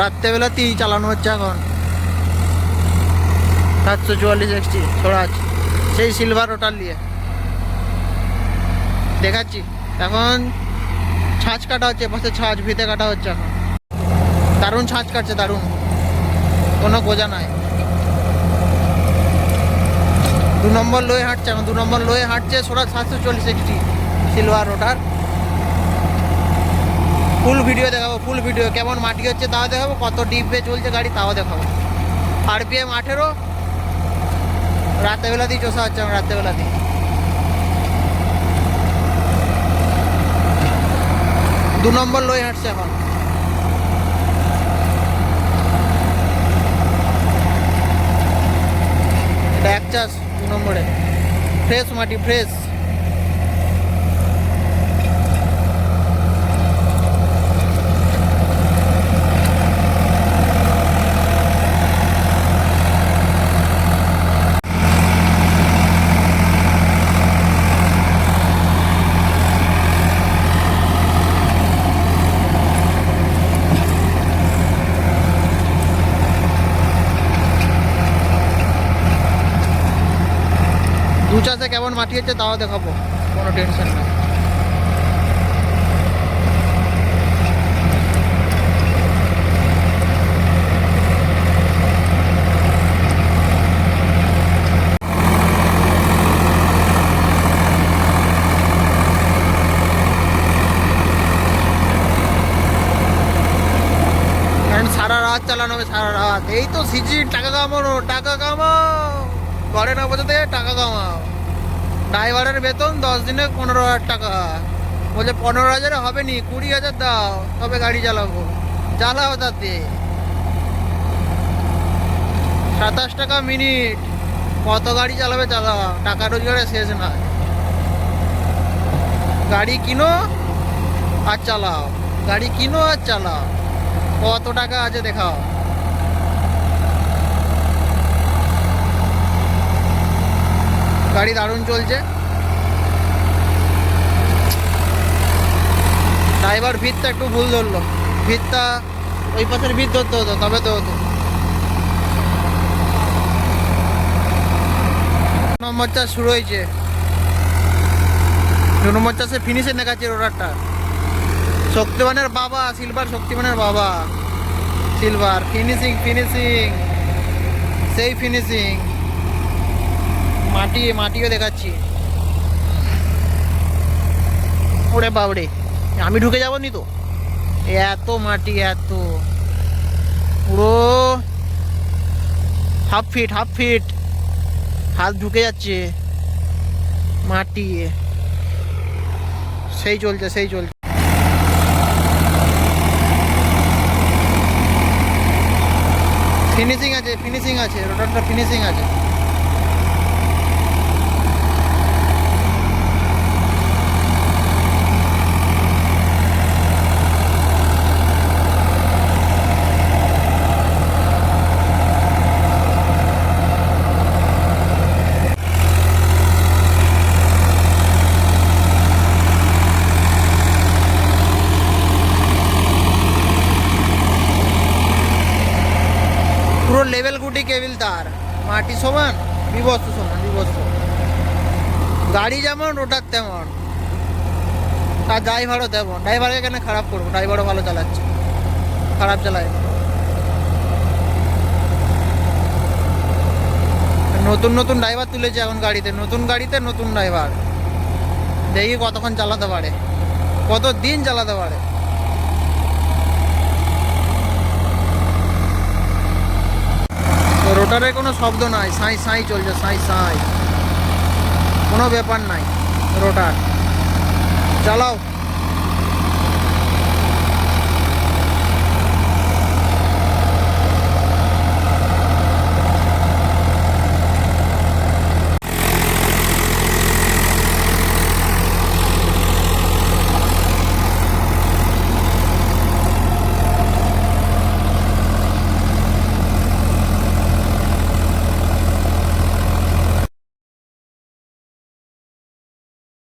রাত্রেবেলাতেই চালানো হচ্ছে এখন। সাতশো চুয়াল্লিশ এক্সটি স্বরাজ সেই সিলভার ওটার নিয়ে। দেখাচ্ছি। এখন ছাঁচ কাটা হচ্ছে, পাশে ছাঁচ ভিতে কাটা হচ্ছে এখন। দারুণ ছাঁচ কাটছে, দারুণ। কোনো গোজা নাই। দু নম্বর লোয়ে হাঁটছে এখন, দু নম্বর লোয়ে হাঁটছে সোরা সাতশো চল্লিশ এক্সটি সিলভার ওটার। ফুল ভিডিও ফুল ভিডিও, কেমন মাটি হচ্ছে তাও দেখাবো, কত ডিপে চলছে গাড়ি তাও দেখাবো। আরপিএম আঠেরো রাতেবেলাতেই চষা হচ্ছে এখন রাতেবেলাতেই দু নম্বর লই হাঁটছে এখন। এক চাষ দু নম্বরে। ফ্রেশ মাটি ফ্রেশ দু চাষে কেমন মাটি হচ্ছে তাও দেখাবো, কোনো টেনশন নেই। সারা রাত চালানো হবে, সারা রাত। এই তো সিজন, টাকা কামানো, টাকা কামাও। ঘরে না বসে থেকে টাকা কামাও ড্রাইভারের বেতন দশ দিনে পনেরো হাজার টাকা। বলছে, পনেরো হাজারে হবে নি, কুড়ি হাজার দাও, তবে গাড়ি চালাবো। চালাও তাতে। সাতাশ টাকা মিনিট। কত গাড়ি চালাবে চালাও টাকা রোজগারে শেষ না গাড়ি কিনো আর চালাও। গাড়ি কিনো আর চালাও। কত টাকা আছে দেখাও। গাড়ি দারুণ চলছে। ড্রাইভার ভিতটা একটু ভুল ধরলো। ভিতটা ওই পাশের ভিত ধরতে হতো, তবে তো হতো। নম্বর শুরু হয়েছে। দু নম্বর চাষে ফিনিশে দেখাচ্ছে রোডারটা। শক্তিমানের বাবা সিলভার শক্তিমানের বাবা। সিলভার ফিনিশিং ফিনিশিং সেই ফিনিশিং মাটি, মাটিও দেখাচ্ছি। ওরে বাবরে আমি ঢুকে যাব নি তো? এত মাটি, এত। পুরো হাফ ফিট হাফ ফিট। হাত ঢুকে যাচ্ছে মাটি। সেই চলছে সেই চলছে। ফিনিশিং আছে ফিনিশিং আছে রোটারটা ফিনিশিং আছে। কেবিল তার। মাটি সমান বিবস্ত সমান বিবস্ত গাড়ি যেমন রোটার তেমন। তার ড্রাইভারও তেমন। ড্রাইভারকে কেন খারাপ করব? ড্রাইভারও ভালো চালাচ্ছে। খারাপ চালায়। নতুন নতুন ড্রাইভার তুলেছে এখন গাড়িতে। নতুন গাড়িতে নতুন ড্রাইভার দেখি কতক্ষণ চালাতে পারে। কত দিন চালাতে পারে? তো রোটারের কোনো শব্দ নাই। সাই সাই চলছে, সাই সাই। কোনো ব্যাপার নাই। রোটার। চালাও।